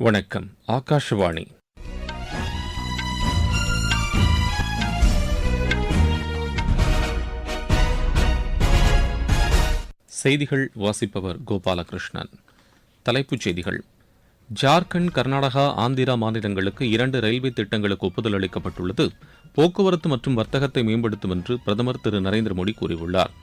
வணக்கம் ஆகாஷவாணி. செய்திகள் வாசிப்பவர் கோபாலகிருஷ்ணன். தலைப்புச் செய்திகள். ஜார்க்கண்ட் கர்நாடகா ஆந்திரா மாநிலங்களுக்கு இரண்டு ரயில்வே திட்டங்களுக்கு ஒப்புதல் அளிக்கப்பட்டுள்ளது. போக்குவரத்து மற்றும் வர்த்தகத்தை மேம்படுத்தும் என்று பிரதமர் திரு நரேந்திர மோடி கூறியுள்ளார்.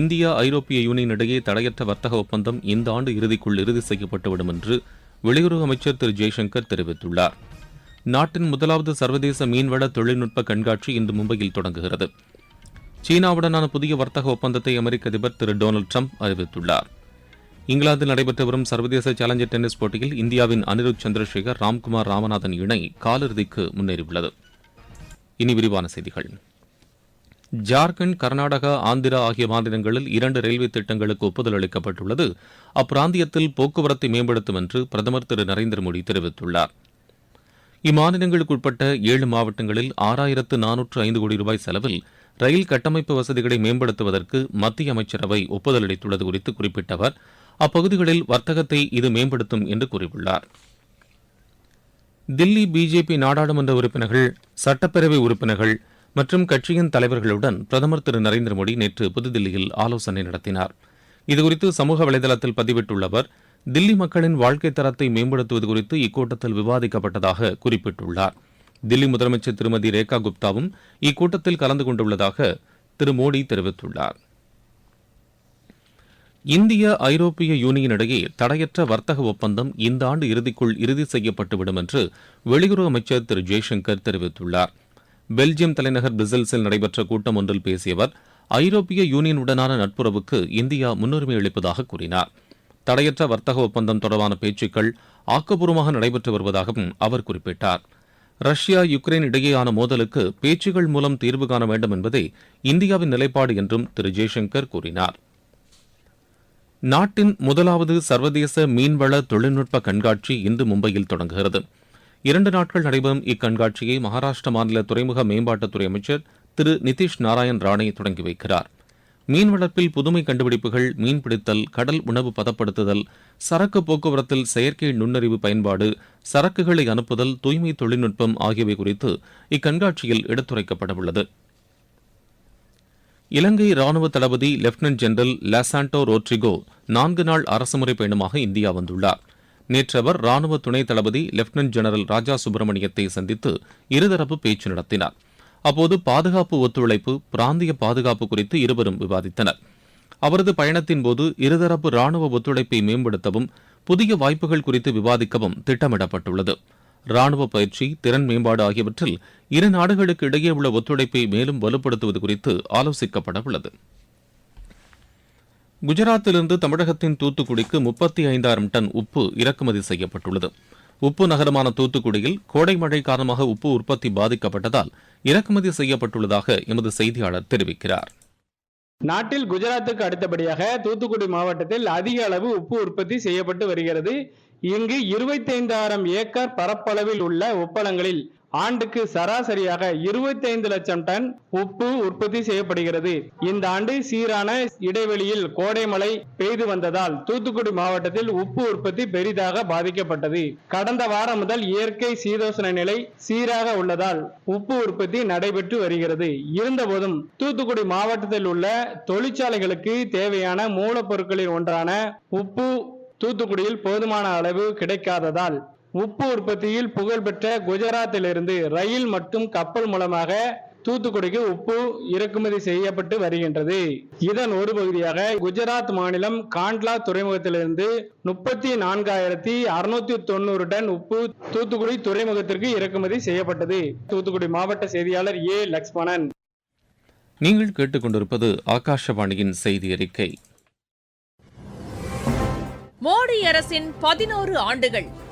இந்தியா ஐரோப்பிய யூனியன் இடையே தடையற்ற வர்த்தக ஒப்பந்தம் இந்த ஆண்டு இறுதிக்குள் இறுதி செய்யப்பட்டுவிடும் என்று வெளியுறவு அமைச்சர் திரு ஜெய்சங்கர் தெரிவித்துள்ளார். நாட்டின் முதலாவது சர்வதேச மீன்வள தொழில்நுட்ப கண்காட்சி இன்று மும்பையில் தொடங்குகிறது. சீனாவுடனான புதிய வர்த்தக ஒப்பந்தத்தை அமெரிக்க அதிபர் திரு டொனால்டு ட்ரம்ப் அறிவித்துள்ளார். இங்கிலாந்தில் நடைபெற்று வரும் சர்வதேச சேலஞ்சர் டென்னிஸ் போட்டியில் இந்தியாவின் அனிருத் சந்திரசேகர் ராம்குமார் ராமநாதன் இணை காலிறுதிக்கு முன்னேறியுள்ளது. இனி விரிவான செய்திகள். ஜார்க்கண்ட் கர்நாடகா ஆந்திரா ஆகிய மாநிலங்களில் இரண்டு ரயில்வே திட்டங்களுக்கு ஒப்புதல் அளிக்கப்பட்டுள்ளது. அப்பிராந்தியத்தில் போக்குவரத்தை மேம்படுத்தும் என்று பிரதமர் திரு. நரேந்திர மோடி தெரிவித்துள்ளார். இம்மாநிலங்களுக்குட்பட்ட ஏழு மாவட்டங்களில் ஆறாயிரத்து நானூற்று ஐந்து கோடி ரூபாய் செலவில் ரயில் கட்டமைப்பு வசதிகளை மேம்படுத்துவதற்கு மத்திய அமைச்சரவை ஒப்புதல் அளித்துள்ளது குறித்து குறிப்பிட்ட அவர் அப்பகுதிகளில் வர்த்தகத்தை இது மேம்படுத்தும் என்று கூறியுள்ளார். தில்லி பிஜேபி நாடாளுமன்ற உறுப்பினர்கள் சட்டப்பேரவை உறுப்பினர்கள் மற்றும் கட்சியின் தலைவர்களுடன் பிரதமர் திரு நரேந்திர மோடி நேற்று புதுதில்லியில் ஆலோசனை நடத்தினார். இதுகுறித்து சமூக வலைதளத்தில் பதிவிட்டுள்ள அவர் தில்லி மக்களின் வாழ்க்கை தரத்தை மேம்படுத்துவது குறித்து இக்கூட்டத்தில் விவாதிக்கப்பட்டதாக குறிப்பிட்டுள்ளார். தில்லி முதலமைச்சர் திருமதி ரேகா குப்தாவும் இக்கூட்டத்தில் கலந்து கொண்டுள்ளதாக திரு மோடி தெரிவித்துள்ளார். இந்திய ஐரோப்பிய யூனியன் இடையே தடையற்ற வர்த்தக ஒப்பந்தம் இந்த ஆண்டு இறுதிக்குள் இறுதி செய்யப்பட்டுவிடும் என்று வெளியுறவு அமைச்சர் திரு ஜெய்சங்கர் தெரிவித்துள்ளார். பெல்ஜியம் தலைநகர் பிரிசல்ஸில் நடைபெற்ற கூட்டம் ஒன்றில் பேசிய அவர் ஐரோப்பிய யூனியனுடனான நட்புறவுக்கு இந்தியா முன்னுரிமை அளிப்பதாக கூறினார். தடையற்ற வர்த்தக ஒப்பந்தம் தொடர்பான பேச்சுக்கள் ஆக்கப்பூர்வமாக நடைபெற்று வருவதாகவும் அவர் குறிப்பிட்டார். ரஷ்யா யுக்ரைன் இடையேயான மோதலுக்கு பேச்சுகள் மூலம் தீர்வு காண வேண்டும் என்பதே இந்தியாவின் நிலைப்பாடு என்றும் திரு ஜெய்சங்கர் கூறினார். நாட்டின் முதலாவது சர்வதேச மீன்வள தொழில்நுட்ப கண்காட்சி இன்று மும்பையில் தொடங்குகிறது. இரண்டு நாட்கள் நடைபெறும் இக்கண்காட்சியை மகாராஷ்டிர மாநில துறைமுக மேம்பாட்டுத்துறை அமைச்சர் திரு நிதிஷ் நாராயண் ராணே தொடங்கி வைக்கிறார். மீன் வளர்ப்பில் புதுமை கண்டுபிடிப்புகள் மீன்பிடித்தல் கடல் உணவு பதப்படுத்துதல் சரக்கு போக்குவரத்தில் செயற்கை நுண்ணறிவு பயன்பாடு சரக்குகளை அனுப்புதல் தூய்மை தொழில்நுட்பம் ஆகியவை குறித்து இக்கண்காட்சியில் எடுத்துரைக்கப்படவுள்ளது. இலங்கை ராணுவ தளபதி லெப்டினன்ட் ஜெனரல் லாசாண்டோ ரோட்ரிகோ நான்கு நாள் அரசுமுறை பயணமாக இந்தியா வந்துள்ளார். நேற்று அவர் ராணுவ துணை தளபதி லெப்டினன்ட் ஜெனரல் ராஜா சுப்பிரமணியத்தை சந்தித்து இருதரப்பு பேச்சு நடத்தினார். அப்போது பாதுகாப்பு ஒத்துழைப்பு பிராந்திய பாதுகாப்பு குறித்து இருவரும் விவாதித்தனர். அவரது பயணத்தின் போது இருதரப்பு ராணுவ ஒத்துழைப்பை மேம்படுத்தவும் புதிய வாய்ப்புகள் குறித்து விவாதிக்கவும் திட்டமிடப்பட்டுள்ளது. ராணுவ பயிற்சி திறன் மேம்பாடு ஆகியவற்றில் இரு நாடுகளுக்கு இடையே உள்ள ஒத்துழைப்பை மேலும் வலுப்படுத்துவது குறித்து ஆலோசிக்கப்பட உள்ளது குஜராத்திலிருந்து தமிழகத்தின் தூத்துக்குடிக்கு முப்பத்தி ஐந்தாயிரம் டன் உப்பு இறக்குமதி செய்யப்பட்டுள்ளது. உப்பு நகரமான தூத்துக்குடியில் கோடை மழை காரணமாக உப்பு உற்பத்தி பாதிக்கப்பட்டதால் இறக்குமதி செய்யப்பட்டுள்ளதாக எமது செய்தியாளர் தெரிவிக்கிறார். நாட்டில் குஜராத்துக்கு அடுத்தபடியாக தூத்துக்குடி மாவட்டத்தில் அதிக அளவு உப்பு உற்பத்தி செய்யப்பட்டு வருகிறது. இங்கு இருபத்தைந்தாயிரம் ஏக்கர் பரப்பளவில் உள்ள உப்பளங்களில் ஆண்டுக்கு சராசரியாக 25 லட்சம் டன் உப்பு உற்பத்தி செய்யப்படுகிறது. இந்த ஆண்டு சீரான இடைவெளியில் கோடை மழை பெய்து வந்ததால் தூத்துக்குடி மாவட்டத்தில் உப்பு உற்பத்தி பெரிதாக பாதிக்கப்பட்டது. கடந்த வாரம் முதல் இயற்கை சீதோசன நிலை சீராக உள்ளதால் உப்பு உற்பத்தி நடைபெற்று வருகிறது. இருந்தபோதும் தூத்துக்குடி மாவட்டத்தில் உள்ள தொழிற்சாலைகளுக்கு தேவையான மூலப்பொருட்களில் ஒன்றான உப்பு தூத்துக்குடியில் போதுமான அளவு கிடைக்காததால் உப்பு உற்பத்தியில் புகழ்பெற்ற குஜராத்திலிருந்து ரயில் மற்றும் கப்பல் மூலமாக தூத்துக்குடிக்கு உப்பு இறக்குமதி செய்யப்பட்டு வருகின்றது. இதன் ஒரு பகுதியாக குஜராத் மாநிலம் காண்ட்லா துறைமுகத்திலிருந்து முப்பத்தி நான்காயிரத்தி அறுநூத்தி தொண்ணூறு டன் உப்பு தூத்துக்குடி துறைமுகத்திற்கு இறக்குமதி செய்யப்பட்டது. தூத்துக்குடி மாவட்ட செய்தியாளர் ஏ. லக்ஷ்மணன். நீங்கள் கேட்டுக்கொண்டிருப்பது ஆகாஷவாணியின் செய்தி அறிக்கை. மோடி அரசின் பதினோரு ஆண்டுகள்.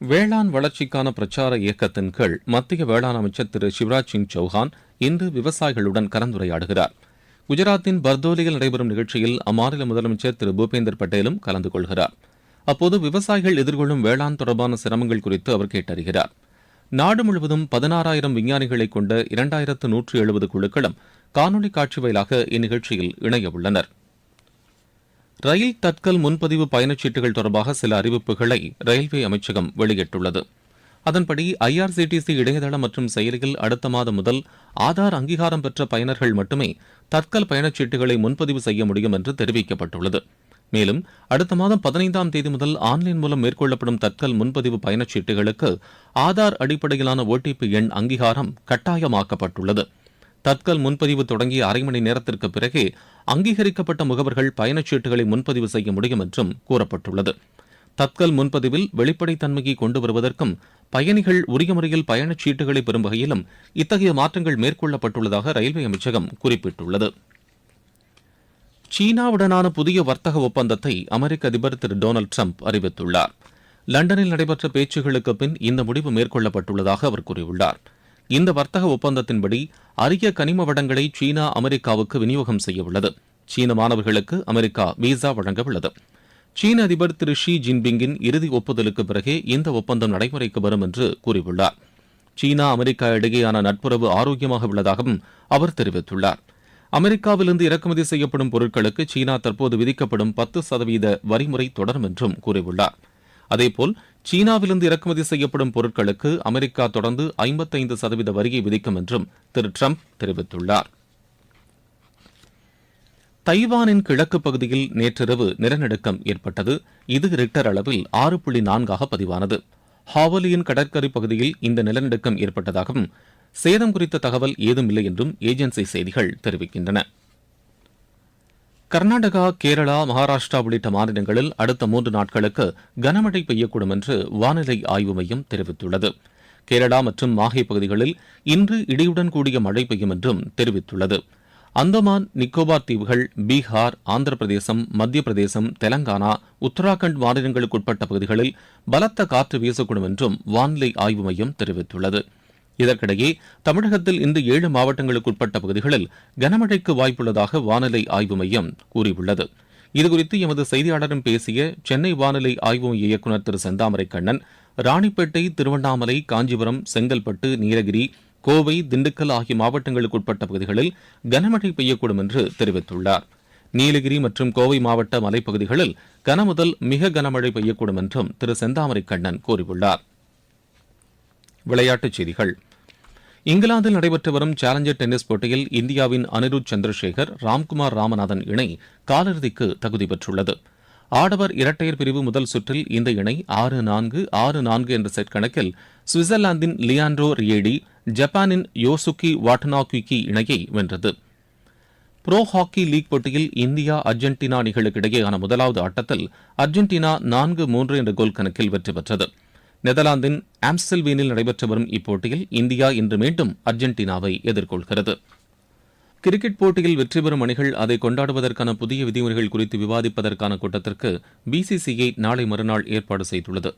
வேளாண் வளர்ச்சிக்கான பிரச்சார இயக்கத்தின் கீழ் மத்திய வேளாண் அமைச்சர் திரு சிவராஜ் சிங் சௌஹான் இன்று விவசாயிகளுடன் கலந்துரையாடுகிறார். குஜராத்தின் பர்தோலியில் நடைபெறும் நிகழ்ச்சியில் அம்மாநில முதலமைச்சர் திரு பூபேந்தர் பட்டேலும் கலந்து கொள்கிறார். அப்போது விவசாயிகள் எதிர்கொள்ளும் வேளாண் தொடர்பான சிரமங்கள் குறித்து அவர் கேட்டறிகிறார். நாடு முழுவதும் பதினாறாயிரம் விஞ்ஞானிகளை கொண்ட இரண்டாயிரத்து நூற்று எழுபது குழுக்களும் காணொலி காட்சி வாயிலாக இந்நிகழ்ச்சியில் இணைய ரயில் தட்கல் முன்பதிவு பயணச்சீட்டுகள் தொடர்பாக சில அறிவிப்புகளை ரயில்வே அமைச்சகம் வெளியிட்டுள்ளது. அதன்படி ஐஆர்சிடிசி இணையதளம் மற்றும் செயலியில் அடுத்த மாதம் முதல் ஆதார் அங்கீகாரம் பெற்ற பயனர்கள் மட்டுமே தற்கல் பயணச்சீட்டுகளை முன்பதிவு செய்ய முடியும் என்று தெரிவிக்கப்பட்டுள்ளது. மேலும் அடுத்த மாதம் பதினைந்தாம் தேதி முதல் ஆன்லைன் மூலம் மேற்கொள்ளப்படும் தற்கல் முன்பதிவு பயணச்சீட்டுகளுக்கு ஆதார் அடிப்படையிலான ஓடிபி எண் அங்கீகாரம் கட்டாயமாக்கப்பட்டுள்ளது. தட்கல் முன்பதிவு தொடங்கிய அரை மணி நேரத்திற்கு பிறகே அங்கீகரிக்கப்பட்ட முகவர்கள் பயணச்சீட்டுகளை முன்பதிவு செய்ய முடியும் என்றும் கூறப்பட்டுள்ளது. தட்கல் முன்பதிவில் வெளிப்படைத்தன்மையை கொண்டு வருவதற்கும் பயணிகள் உரிய முறையில் பயணச்சீட்டுகளை பெறும் வகையிலும் இத்தகைய மாற்றங்கள் மேற்கொள்ளப்பட்டுள்ளதாக ரயில்வே அமைச்சகம் குறிப்பிட்டுள்ளது. சீனாவுடனான புதிய வர்த்தக ஒப்பந்தத்தை அமெரிக்க அதிபர் திரு டொனால்டு ட்ரம்ப் அறிவித்துள்ளார். லண்டனில் நடைபெற்ற பேச்சுகளுக்கு பின் இந்த முடிவு மேற்கொள்ளப்பட்டுள்ளதாக அவர் கூறியுள்ளார். இந்த வர்த்தக ஒப்பந்தத்தின்படி அரிய கனிம வளங்களை சீனா அமெரிக்காவுக்கு விநியோகம் செய்யவுள்ளது சீன மாணவர்களுக்கு அமெரிக்கா விசா வழங்க உள்ளது. சீன அதிபர் திரு ஷி ஜின்பிங்கின் இறுதி ஒப்புதலுக்கு பிறகே இந்த ஒப்பந்தம் நடைமுறைக்கு வரும் என்று கூறியுள்ளார். சீனா அமெரிக்கா இடையேயான நட்புறவு ஆரோக்கியமாக உள்ளதாகவும் அவர் தெரிவித்துள்ளார். அமெரிக்காவிலிருந்து இறக்குமதி செய்யப்படும் பொருட்களுக்கு சீனா தற்போது விதிக்கப்படும் பத்து சதவீத வரிமுறை தொடரும் என்றும் கூறியுள்ளார். அதேபோல் சீனாவிலிருந்து இறக்குமதி செய்யப்படும் பொருட்களுக்கு அமெரிக்கா தொடர்ந்து ஐம்பத்தைந்து சதவீத வரியை விதிக்கும் என்றும் திரு ட்ரம்ப் தெரிவித்துள்ளார். தைவானின் கிழக்கு பகுதியில் நேற்றிரவு நிலநடுக்கம் ஏற்பட்டது. இது ரிக்டர் அளவில் ஆறு புள்ளி நான்காக பதிவானது. ஹாவலியின் கடற்கரை பகுதியில் இந்த நிலநடுக்கம் ஏற்பட்டதாகவும் சேதம் குறித்த தகவல் ஏதும் இல்லை என்றும் ஏஜென்சி செய்திகள் தெரிவிக்கின்றன. கர்நாடகா கேரளா மகாராஷ்டிரா உள்ளிட்ட மாநிலங்களில் அடுத்த மூன்று நாட்களுக்கு கனமழை பெய்யக்கூடும் என்று வானிலை ஆய்வு மையம் தெரிவித்துள்ளது. கேரளா மற்றும் மாஹே பகுதிகளில் இன்று இடியுடன் கூடிய மழை பெய்யும் என்றும் தெரிவித்துள்ளது. அந்தமான் நிக்கோபார் தீவுகள் பீகார் ஆந்திர பிரதேசம் மத்திய பிரதேசம் தெலங்கானா உத்தராகண்ட் மாநிலங்களுக்குட்பட்ட பகுதிகளில் பலத்த காற்று வீசக்கூடும் என்றும் வானிலை ஆய்வு மையம் தெரிவித்துள்ளது. இதற்கிடையே தமிழகத்தில் இந்த ஏழு மாவட்டங்களுக்குட்பட்ட பகுதிகளில் கனமழைக்கு வாய்ப்புள்ளதாக வானிலை ஆய்வு மையம் கூறியுள்ளது. இதுகுறித்து எமது செய்தியாளரிடம் பேசிய சென்னை வானிலை ஆய்வு மைய இயக்குநர் திரு செந்தாமரை கண்ணன் ராணிப்பேட்டை திருவண்ணாமலை காஞ்சிபுரம் செங்கல்பட்டு நீலகிரி கோவை திண்டுக்கல் ஆகிய மாவட்டங்களுக்குட்பட்ட பகுதிகளில் கனமழை பெய்யக்கூடும் என்று தெரிவித்துள்ளார். நீலகிரி மற்றும் கோவை மாவட்ட மலைப்பகுதிகளில் கனமுதல் மிக கனமழை பெய்யக்கூடும் என்றும் திரு செந்தாமரை கண்ணன் கூறியுள்ளார். விளையாட்டுச் செய்திகள். இங்கிலாந்தில் நடைபெற்று வரும் சேலஞ்சர் டென்னிஸ் போட்டியில் இந்தியாவின் அனிருத் சந்திரசேகர் ராம்குமார் ராமநாதன் இணை காலிறுதிக்கு தகுதி பெற்றுள்ளது. ஆடவர் இரட்டையர் பிரிவு முதல் சுற்றில் இந்த இணை ஆறு நான்கு ஆறு நான்கு என்ற செட் கணக்கில் சுவிட்சர்லாந்தின் லியாண்ட்ரோ ரியேடி ஜப்பானின் யோசுகி வாட்டனாகுக்கி இணையை வென்றது. புரோ ஹாக்கி லீக் போட்டியில் இந்தியா அர்ஜென்டினா அணிகளுக்கு இடையேயான முதலாவது ஆட்டத்தில் அர்ஜென்டினா நான்கு மூன்று என்ற கோல் கணக்கில் வெற்றி பெற்றது. நெதர்லாந்தின் ஆம்ஸ்டல்வீனில் நடைபெற்று வரும் இப்போட்டியில் இந்தியா இன்று மீண்டும் அர்ஜென்டினாவை எதிர்கொள்கிறது. கிரிக்கெட் போட்டியில் வெற்றி பெறும் அணிகள் அதை கொண்டாடுவதற்கான புதிய விதிமுறைகள் குறித்து விவாதிப்பதற்கான கூட்டத்திற்கு பிசிசிஐ நாளை மறுநாள் ஏற்பாடு செய்துள்ளது.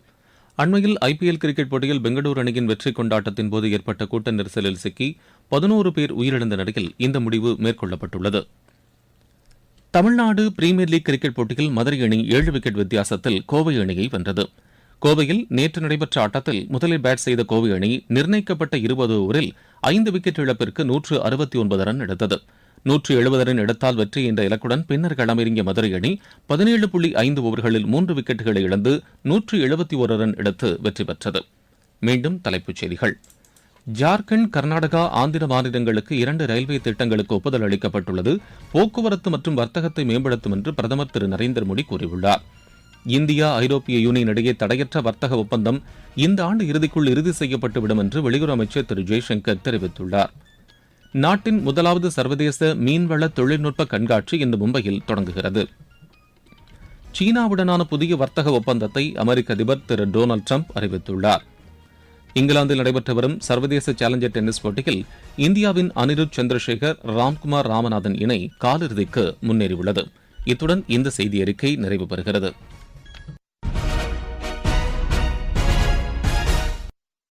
அண்மையில் ஐபிஎல் கிரிக்கெட் போட்டியில் பெங்களூரு அணியின் வெற்றி கொண்டாட்டத்தின் போது ஏற்பட்ட கூட்ட நெரிசலில் சிக்கி பதினோரு பேர் உயிரிழந்த நிலையில் இந்த முடிவு மேற்கொள்ளப்பட்டுள்ளது. தமிழ்நாடு பிரீமியர் லீக் கிரிக்கெட் போட்டியில் மதுரை அணி ஏழு விக்கெட் வித்தியாசத்தில் கோவை அணியை வென்றது. கோவையில் நேற்று நடைபெற்ற ஆட்டத்தில் முதலில் பேட் செய்த கோவை அணி நிர்ணயிக்கப்பட்ட இருபது ஓவரில் ஐந்து விக்கெட் இழப்பிற்கு நூற்று அறுபத்தி ஒன்பது ரன் எடுத்தது. நூற்று எழுபது ரன் எடுத்தால் வெற்றி என்ற இலக்குடன் பின்னர் களமிறங்கிய மதுரை அணி பதினேழு புள்ளி ஐந்து ஓவர்களில் மூன்று விக்கெட்டுகளை இழந்து நூற்று எழுபத்தி ஒரு ரன் எடுத்து வெற்றி பெற்றது. மீண்டும் தலைப்புச் செய்திகள். ஜார்க்கண்ட் கர்நாடகா ஆந்திர மாநிலங்களுக்கு இரண்டு ரயில்வே திட்டங்களுக்கு ஒப்புதல் அளிக்கப்பட்டுள்ளது. போக்குவரத்து மற்றும் வர்த்தகத்தை மேம்படுத்தும் என்று பிரதமர் திரு நரேந்திர மோடி கூறியுள்ளார். இந்தியா ஐரோப்பிய யூனியன் இடையே தடையற்ற வர்த்தக ஒப்பந்தம் இந்த ஆண்டு இறுதிக்குள் இறுதி செய்யப்பட்டுவிடும் என்று வெளியுறவு அமைச்சர் திரு. ஜெய்சங்கர் தெரிவித்துள்ளார். நாட்டின் முதலாவது சர்வதேச மீன்வள தொழில்நுட்ப கண்காட்சி இன்று மும்பையில் தொடங்குகிறது. சீனாவுடனான புதிய வர்த்தக ஒப்பந்தத்தை அமெரிக்க அதிபர் திரு. டொனால்டு ட்ரம்ப் அறிவித்துள்ளார். இங்கிலாந்தில் நடைபெற்று வரும் சர்வதேச சேலஞ்சர் டென்னிஸ் போட்டியில் இந்தியாவின் அனிருத் சந்திரசேகர் ராம்குமார் ராமநாதன் இணை காலிறுதிக்கு முன்னேறியுள்ளது. இத்துடன் இந்த செய்தி அறிக்கை நிறைவு பெறுகிறது.